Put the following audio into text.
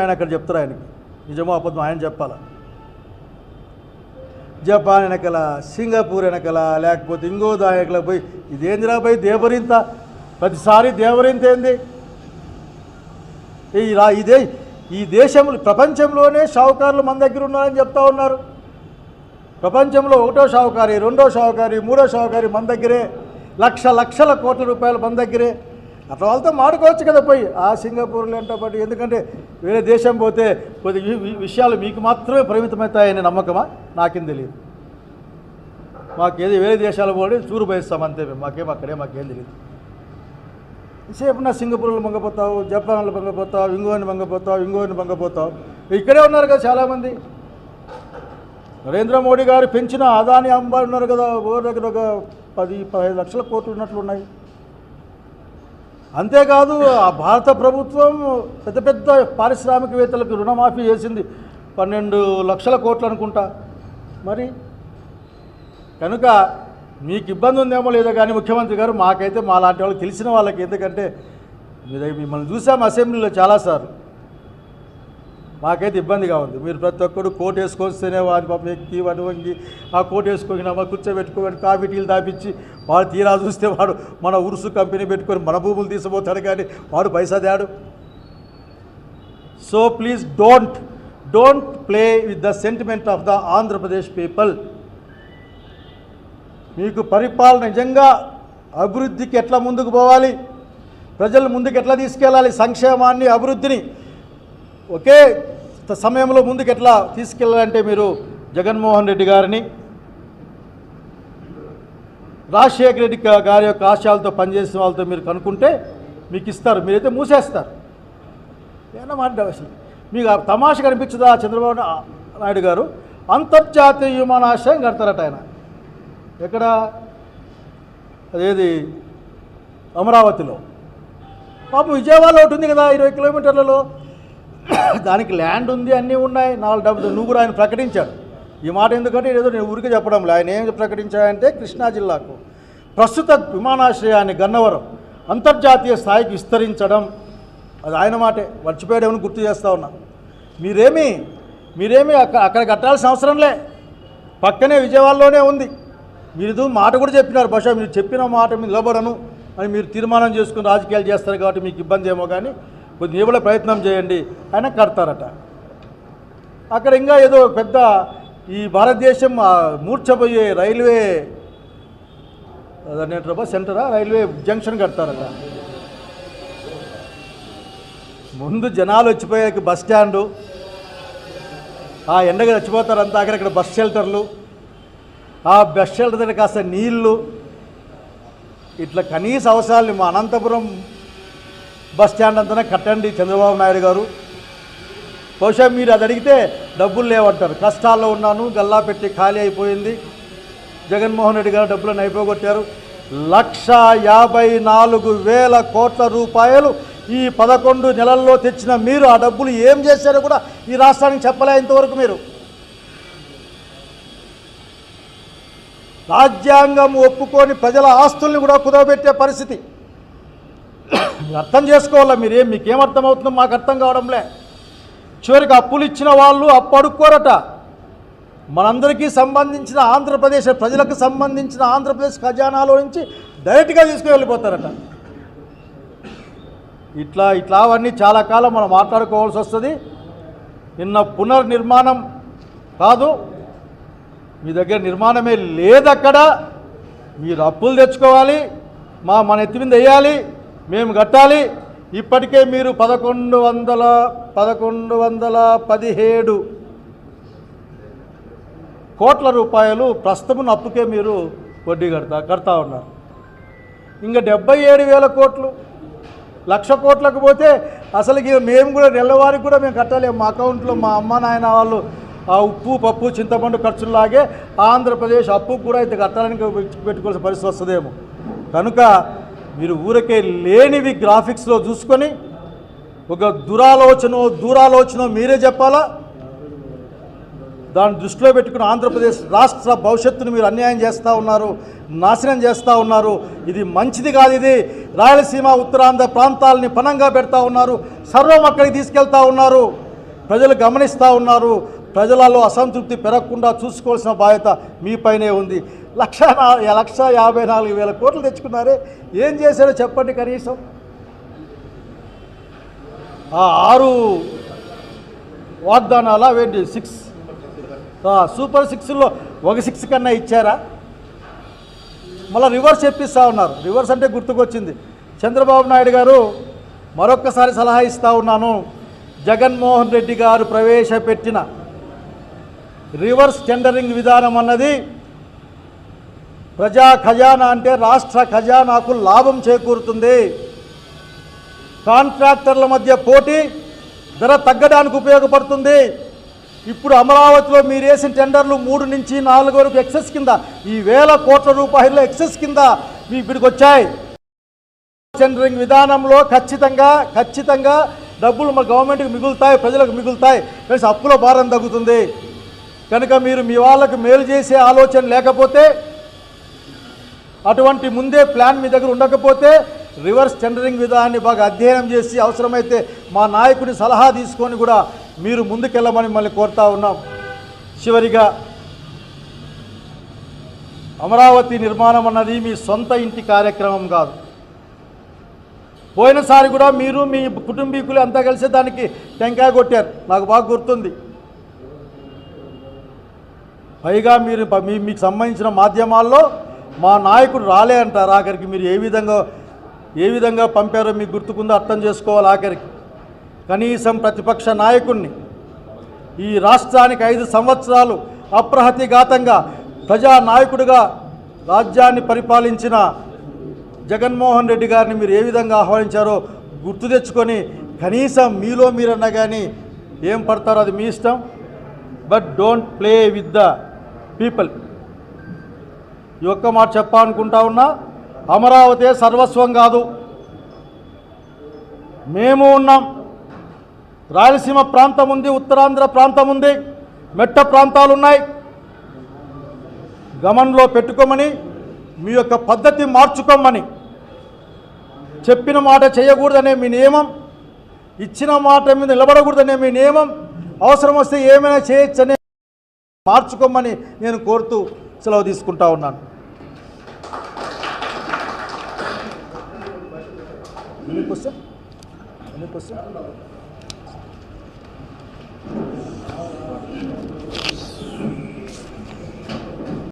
ఆయన అక్కడ చెప్తారు ఆయనకి. నిజమో అబద్ధం ఆయన చెప్పాల? జపాన్ వెనకల సింగపూర్ వెనకల లేకపోతే ఇంకో దానికల పోయి ఇదేందిరా పోయి దేవరింత? ప్రతిసారి దేవరింత ఏంది? ఈ ఇదే ఈ దేశంలో ప్రపంచంలోనే షావుకారులు మన దగ్గర ఉన్నారని చెప్తా ఉన్నారు. ప్రపంచంలో ఒకటో షావుకారి రెండో షావుకారి మూడో షావుకారి మన దగ్గరే. లక్ష లక్షల కోట్ల రూపాయలు మన దగ్గరే. అట్లా వాళ్ళతో మాడుకోవచ్చు కదా పోయి. ఆ సింగపూర్లో ఏంటో పాటు ఎందుకంటే వేరే దేశం పోతే కొద్ది విషయాలు మీకు మాత్రమే పరిమితమవుతాయనే నమ్మకమా? నాకేం తెలియదు మాకేది వేరే దేశాలు పోయి చూరు పోయిస్తాం అంతే మేము. మాకేం అక్కడే మాకేం తెలియదు సేపు నా సింగపూర్లో మంగపోతావు జపాన్లో మంగపోతావు ఇంగోని మంగపోతావు ఇంగోని మంగపోతావు ఇక్కడే ఉన్నారు కదా చాలామంది. నరేంద్ర మోడీ గారు పెంచిన అదాని అంబానీ ఉన్నారు కదా. ఓ దగ్గర ఒక పది పదహైదు లక్షల కోట్లు ఉన్నట్లు ఉన్నాయి అంతేకాదు ఆ భారత ప్రభుత్వం పెద్ద పెద్ద పారిశ్రామికవేత్తలకు రుణమాఫీ చేసింది పన్నెండు లక్షల కోట్లు అనుకుంటా. మరి కనుక మీకు ఇబ్బంది ఉందేమో లేదో కానీ ముఖ్యమంత్రి గారు మాకైతే మా లాంటి వాళ్ళకి తెలిసిన వాళ్ళకి ఎందుకంటే మీరు మిమ్మల్ని చూసాం అసెంబ్లీలో చాలాసార్లు మాకైతే ఇబ్బందిగా ఉంది. మీరు ప్రతి ఒక్కరు కోట్ వేసుకొస్తేనే వారి పాపం ఎక్కి వాడి వంగి ఆ కోట్ వేసుకొని మా కూర్చోబెట్టుకొని కాఫీ టీలు తాపించి వాడు తీరా చూస్తే వాడు మన ఉరుసు కంపెనీ పెట్టుకొని మన భూములు తీసుకుపోతాడు కానీ వాడు పైసా తేడు. So please don't don't play with the sentiment of the Andhra Pradesh people. మీకు పరిపాలన నిజంగా అభివృద్ధికి ఎట్లా ముందుకు పోవాలి? ప్రజలు ముందుకు ఎట్లా తీసుకెళ్ళాలి సంక్షేమాన్ని అభివృద్ధిని? ఒకే సమయంలో ముందుకు ఎట్లా తీసుకెళ్ళాలంటే మీరు జగన్మోహన్ రెడ్డి గారిని రాజశేఖర రెడ్డి గారి యొక్క ఆశయాలతో పనిచేసిన వాళ్ళతో మీరు కనుక్కుంటే మీకు ఇస్తారు మీరైతే మూసేస్తారు. ఏమన్నా మాట అసలు? మీకు ఆ తమాష కనిపించదా చంద్రబాబు నాయుడు గారు? అంతర్జాతీయ విమానాశ్రయం కడతారట ఆయన. ఎక్కడ? అదేది? అమరావతిలో. పాపం విజయవాడలో ఒకటి ఉంది కదా ఇరవై కిలోమీటర్లలో. దానికి ల్యాండ్ ఉంది అన్నీ ఉన్నాయి నాలుగు డబ్బు నువ్వు కూడా ఆయన ప్రకటించాడు. ఈ మాట ఎందుకంటే ఏదో నేను ఊరికే చెప్పడంలే. ఆయన ఏం ప్రకటించాడంటే కృష్ణా జిల్లాకు. ప్రస్తుత విమానాశ్రయాన్ని గన్నవరం అంతర్జాతీయ స్థాయికి విస్తరించడం. అది ఆయన మాటే. మర్చిపోయాడేమని గుర్తు చేస్తా ఉన్నా. మీరేమి మీరేమి అక్కడ అక్కడ కట్టాల్సిన అవసరంలే పక్కనే విజయవాడలోనే ఉంది. మీరు ఇది మాట కూడా చెప్పినారు. బహుశా మీరు చెప్పిన మాట మీద నిలబడను అని మీరు తీర్మానం చేసుకుని రాజకీయాలు చేస్తారు కాబట్టి మీకు ఇబ్బంది ఏమో కానీ కొద్ది నిలబడే ప్రయత్నం చేయండి ఆయన కడతారట. అక్కడ ఇంకా ఏదో పెద్ద ఈ భారతదేశం ఆ, రైల్వే అదేంటారా సెంటరా? రైల్వే జంక్షన్ కడతారట. ముందు జనాలు వచ్చిపోయాక బస్ స్టాండు. ఆ ఎండగా చచ్చిపోతారు అంతా అక్కడ ఇక్కడ బస్ షెల్టర్లు. ఆ బస్ షెల్టర్ దగ్గర కాస్త నీళ్ళు. ఇట్లా కనీస అవసరాలు మా అనంతపురం బస్ స్టాండ్ అంతా కట్టండి చంద్రబాబు నాయుడు గారు. బహుశా మీరు అది అడిగితే డబ్బులు లేవంటారు. కష్టాల్లో ఉన్నాను గల్లా పెట్టి ఖాళీ అయిపోయింది. జగన్మోహన్ రెడ్డి గారు డబ్బులను అయిపోగొట్టారు. లక్ష యాభై నాలుగు వేల కోట్ల రూపాయలు ఈ పదకొండు నెలల్లో తెచ్చిన మీరు ఆ డబ్బులు ఏం చేశారో కూడా ఈ రాష్ట్రానికి చెప్పలే ఇంతవరకు మీరు. రాజ్యాంగం ఒప్పుకొని ప్రజల ఆస్తుల్ని కూడా కుదవబెట్టే పరిస్థితి. అర్థం చేసుకోవాలా మీరేం మీకేం అర్థమవుతుందో మాకు అర్థం కావడంలే. చివరికి అప్పులు ఇచ్చిన వాళ్ళు అప్పు అడుక్కోరట మనందరికీ సంబంధించిన ఆంధ్రప్రదేశ్ ప్రజలకు సంబంధించిన ఆంధ్రప్రదేశ్ ఖజానాలో నుంచి డైరెక్ట్గా తీసుకుని వెళ్ళిపోతారట. ఇట్లా ఇట్లా అవన్నీ చాలా కాలం మనం మాట్లాడుకోవాల్సి వస్తుంది. నిన్న పునర్నిర్మాణం కాదు మీ దగ్గర నిర్మాణమే లేదక్కడ. మీరు అప్పులు తెచ్చుకోవాలి మా మన ఎత్తి మీద వేయాలి. మేము కట్టాలి. ఇప్పటికే మీరు పదకొండు వందల పదకొండు వందల పదిహేడు కోట్ల రూపాయలు ప్రస్తుతం అప్పుకే మీరు వడ్డీ కడతా కడతా ఉన్నారు. ఇంకా డెబ్బై ఏడు వేల కోట్లు లక్ష కోట్లకు పోతే అసలు మేము కూడా నెలవారికి కూడా మేము కట్టాలి మా అకౌంట్లో మా అమ్మ నాయన వాళ్ళు ఆ ఉప్పు పప్పు చింతపండు ఖర్చులాగే ఆంధ్రప్రదేశ్ అప్పు కూడా ఇంత కట్టాలని పెట్టుకోవాల్సిన పరిస్థితి వస్తుందేమో. కనుక మీరు ఊరికే లేనివి గ్రాఫిక్స్లో చూసుకొని ఒక దురాలోచన దూరాలోచన మీరే చెప్పాలా? దాన్ని దృష్టిలో పెట్టుకుని ఆంధ్రప్రదేశ్ రాష్ట్ర భవిష్యత్తును మీరు అన్యాయం చేస్తూ ఉన్నారు నాశనం చేస్తూ ఉన్నారు. ఇది మంచిది కాదు ఇది. రాయలసీమ ఉత్తరాంధ్ర ప్రాంతాలని పనంగా పెడతా ఉన్నారు. సర్వం అక్కడికి తీసుకెళ్తా ఉన్నారు. ప్రజలు గమనిస్తూ ఉన్నారు. ప్రజలలో అసంతృప్తి పెరగకుండా చూసుకోవాల్సిన బాధ్యత మీపైనే ఉంది. లక్ష లక్ష యాభై నాలుగు వేల కోట్లు తెచ్చుకున్నారే. ఏం చేశారో చెప్పండి కనీసం. ఆ ఆరు వాగ్దానాలు అవేంటి? సిక్స్ సూపర్ సిక్స్లో ఒక సిక్స్ కన్నా ఇచ్చారా? మళ్ళీ రివర్స్ చెప్పిస్తూ ఉన్నారు. రివర్స్ అంటే గుర్తుకొచ్చింది. చంద్రబాబు నాయుడు గారు మరొక్కసారి సలహా ఇస్తూ ఉన్నాను. జగన్మోహన్ రెడ్డి గారు ప్రవేశపెట్టిన రివర్స్ టెండరింగ్ విధానం అన్నది ప్రజా ఖజానా అంటే రాష్ట్ర ఖజానాకు లాభం చేకూరుతుంది. కాంట్రాక్టర్ల మధ్య పోటీ ధర తగ్గడానికి ఉపయోగపడుతుంది. ఇప్పుడు అమరావతిలో మీరు వేసిన టెండర్లు మూడు నుంచి నాలుగు వరకు ఎక్సెస్ కింద ఈ వేల కోట్ల రూపాయల ఎక్సెస్ కింద మీ ఇప్పటికి వచ్చాయి. టెండరింగ్ విధానంలో ఖచ్చితంగా ఖచ్చితంగా డబ్బులు మా గవర్నమెంట్కి మిగులుతాయి ప్రజలకు మిగులుతాయి. కలిసి అప్పుల భారం తగ్గుతుంది. కనుక మీరు మీ వాళ్ళకు మేలు చేసే ఆలోచన లేకపోతే అటువంటి ముందే ప్లాన్ మీ దగ్గర ఉండకపోతే రివర్స్ టెండరింగ్ విధానాన్ని బాగా అధ్యయనం చేసి అవసరమైతే మా నాయకుని సలహా తీసుకొని కూడా మీరు ముందుకెళ్ళమని మిమ్మల్ని కోరుతా ఉన్నాం. చివరిగా అమరావతి నిర్మాణం అన్నది మీ సొంత ఇంటి కార్యక్రమం కాదు. పోయినసారి కూడా మీరు మీ కుటుంబీకులు అంతా కలిసి దానికి టెంకాయ కొట్టారు. నాకు బాగా గుర్తుంది. పైగా మీరు మీ మీకు సంబంధించిన మాధ్యమాల్లో మా నాయకుడు రాలే అంటారు ఆఖరికి. మీరు ఏ విధంగా ఏ విధంగా పంపారో మీకు గుర్తుకుందో అర్థం చేసుకోవాలి ఆఖరికి. కనీసం ప్రతిపక్ష నాయకుడిని ఈ రాష్ట్రానికి ఐదు సంవత్సరాలు అప్రహతిఘాతంగా ప్రజా నాయకుడిగా రాజ్యాన్ని పరిపాలించిన జగన్మోహన్ రెడ్డి గారిని మీరు ఏ విధంగా ఆహ్వానించారో గుర్తు తెచ్చుకొని కనీసం మీలో మీరన్నా కానీ ఏం పడతారో అది మీ ఇష్టం. But don't play with the people. ఈ ఒక్క మాట చెప్పాలనుకుంటా ఉన్నా అమరావతి సర్వస్వం కాదు. మేము ఉన్నాం. రాయలసీమ ప్రాంతం ఉంది ఉత్తరాంధ్ర ప్రాంతం ఉంది మెట్ట ప్రాంతాలు ఉన్నాయి గమనంలో పెట్టుకోమని మీ యొక్క పద్ధతి మార్చుకోమని చెప్పిన మాట చేయకూడదనే మీ నియమం ఇచ్చిన మాట మీద నిలబడకూడదనే మీ నియమం అవసరం వస్తే ఏమైనా చేయొచ్చనే మార్చుకోమని నేను కోరుతూ సెలవు తీసుకుంటా ఉన్నాను. mu ne ko sax mu ne